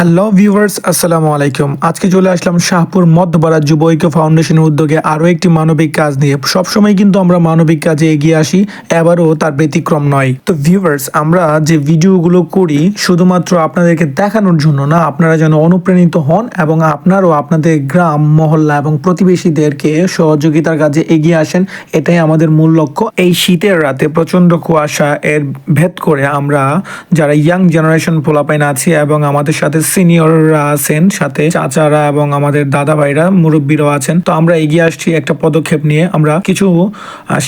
Hello viewers আসসালামু আলাইকুম। আজকে চলে আসলাম শাহপুর মধ্যপাড়া যুব ঐক্য ফাউন্ডেশনের উদ্যোগে আরও একটি মানবিক কাজ নিয়ে। সবসময় কিন্তু আমরা মানবিক কাজে এগিয়ে আসি, এবারও তার ব্যতিক্রম নয়। তো ভিউয়ার্স আমরা যে ভিডিওগুলো করি, শুধুমাত্র আপনাদেরকে দেখানোর জন্য না, আপনারা যেন অনুপ্রাণিত হন এবং আপনারও আপনাদের গ্রাম, মহল্লা এবং প্রতিবেশীদেরকে সহযোগিতার কাজে এগিয়ে আসেন, এটাই আমাদের মূল লক্ষ্য। এই শীতের রাতে প্রচণ্ড কুয়াশা এর ভেদ করে আমরা যারা ইয়াং জেনারেশন পোলাপাইন আছি এবং আমাদের সাথে সিনিয়ররা আছেন সাথে চাচারা এবং আমাদের দাদা ভাইরা মুরব্বীরাও আছেন। তো আমরা এগিয়ে আসছি একটা পদক্ষেপ নিয়ে। আমরা কিছু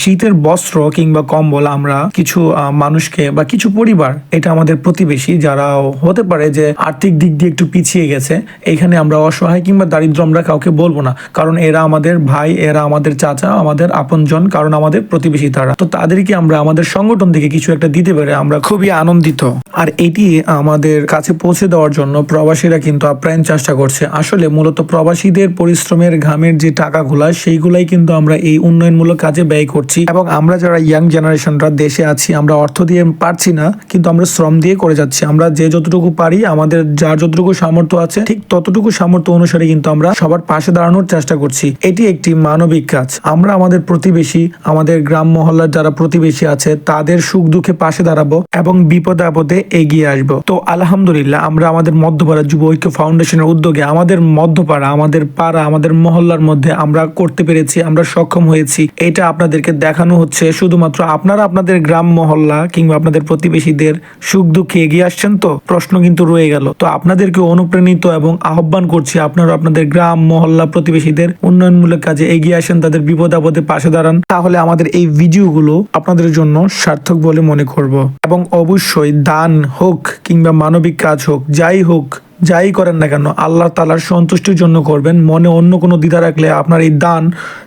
শীতের বস্ত্র কিংবা কম্বল আমরা কিছু মানুষকে বা কিছু পরিবার, এটা আমাদের প্রতিবেশী যারা হতে পারে যে আর্থিক দিক দিয়ে একটু পিছিয়ে গেছে, এখানে আমরা অসহায় কিংবা দারিদ্র আমরা কাউকে বলব না। কারণ এরা আমাদের ভাই, এরা আমাদের চাচা, আমাদের আপনজন, কারণ আমাদের প্রতিবেশী তারা। তো তাদেরকে আমরা আমাদের সংগঠন থেকে কিছু একটা দিতে পেরে আমরা খুবই আনন্দিত। আর এটি আমাদের কাছে পৌঁছে দেওয়ার জন্য প্রবাসীরা কিন্তু আপ্রাণ চেষ্টা করছে। আসলে মূলত প্রবাসীদের পরিশ্রমের ঘামের যে টাকাগুলা, সেইগুলাই কিন্তু আমরা এই উন্নয়নমূলক কাজে ব্যয় করছি। এবং আমরা যারা ইয়াং জেনারেশনরা দেশে আছি, আমরা অর্থ দিয়ে পারছি না, কিন্তু আমরা শ্রম দিয়ে করে যাচ্ছি। আমরা যে যতটুকু পারি, আমাদের যার যতটুকু সামর্থ্য আছে, ঠিক ততটুকু সামর্থ্য অনুসারে কিন্তু আমরা সবার পাশে দাঁড়ানোর চেষ্টা করছি। এটি একটি মানবিক কাজ। আমরা আমাদের প্রতিবেশী, আমাদের গ্রাম মহল্লার যারা প্রতিবেশী আছে, তাদের সুখ দুঃখে পাশে দাঁড়াবো এবং বিপদে আপদে এগিয়ে আসব। তো আলহামদুলিল্লাহ, আমরা আমাদের মধ্যপাড়া যুব ঐক্য ফাউন্ডেশনের উদ্যোগে, আমাদের মধ্যপাড়া, আমাদের পাড়া, আমাদের মহল্লার মধ্যে আমরা করতে পেরেছি, আমরা সক্ষম হয়েছি। এটা আপনাদেরকে দেখানো হচ্ছে, শুধুমাত্র আপনারা আপনাদের গ্রাম, মহল্লা কিংবা আপনাদের প্রতিবেশীদের সুখ দুঃখে এগিয়ে আসছেন তো? প্রশ্ন কিন্তু রয়ে গেল। তো আপনাদেরকে অনুপ্রাণিত এবং আহ্বান করছি, আপনারা আপনাদের গ্রাম, মহল্লা প্রতিবেশীদের উন্নয়নমূলক কাজে এগিয়ে আসেন, তাদের বিপদ আপদে পাশে দাঁড়ান। তাহলে আমাদের এই ভিডিওগুলো আপনাদের জন্য সার্থক বলে মনে করব। এবং অবশ্যই দান হোক কিংবা মানবিক কাজ হোক, যাই হোক, যাই করেন না কেন, আল্লাহ তালার সন্তুষ্টির জন্য করবেন। মনে অন্য কোনো দ্বিধা রাখলে আপনার এই দান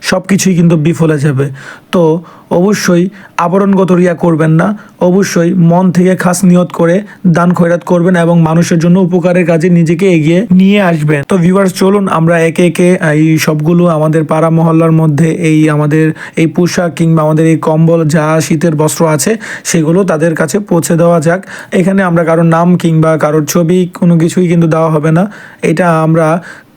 সব কিছুই কিন্তু বিফলে যাবে। তো অবশ্যই আবরণগত রিয়া করবেন না। অবশ্যই মন থেকে খাস নিয়ত করে দান খয়রাত করবেন এবং মানুষের জন্য উপকারের কাজে নিজেকে এগিয়ে নিয়ে আসবেন। তো ভিউয়ার্স চলুন আমরা একে একে এই সবগুলো আমাদের পাড়া মহল্লার মধ্যে এই আমাদের এই পোশাক কিংবা আমাদের এই কম্বল, যা শীতের বস্ত্র আছে, সেগুলো তাদের কাছে পৌঁছে দেওয়া যাক। এখানে আমরা কারোর নাম কিংবা কারোর ছবি, কোনো কিছুই কিন্তু দেওয়া হবে না। এটা আমরা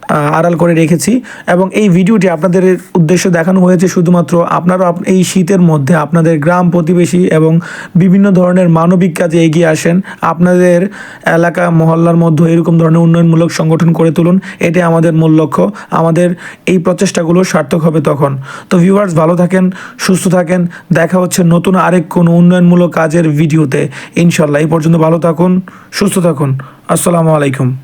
আড়াল করে রেখেছি এবং এই ভিডিওটি আপনাদের উদ্দেশ্যে দেখানো হয়েছে শুধুমাত্র আপনারা আপ- এই শীতের মধ্যে আপনাদের গ্রাম প্রতিবেশী এবং বিভিন্ন ধরনের মানবিক কাজে এগিয়ে আসেন। আপনাদের এলাকা মহল্লার মধ্যে এরকম ধরনের উন্নয়নমূলক সংগঠন করে তুলুন, এটাই আমাদের মূল লক্ষ্য। আমাদের এই প্রচেষ্টাগুলো সার্থক হবে তখন। তো ভিউয়ার্স ভালো থাকেন, সুস্থ থাকেন, দেখা হচ্ছে নতুন আরেক কোনো উন্নয়নমূলক কাজের ভিডিওতে। ইনশাল্লাহ এই পর্যন্ত ভালো থাকুন, সুস্থ থাকুন। আসসালামু আলাইকুম।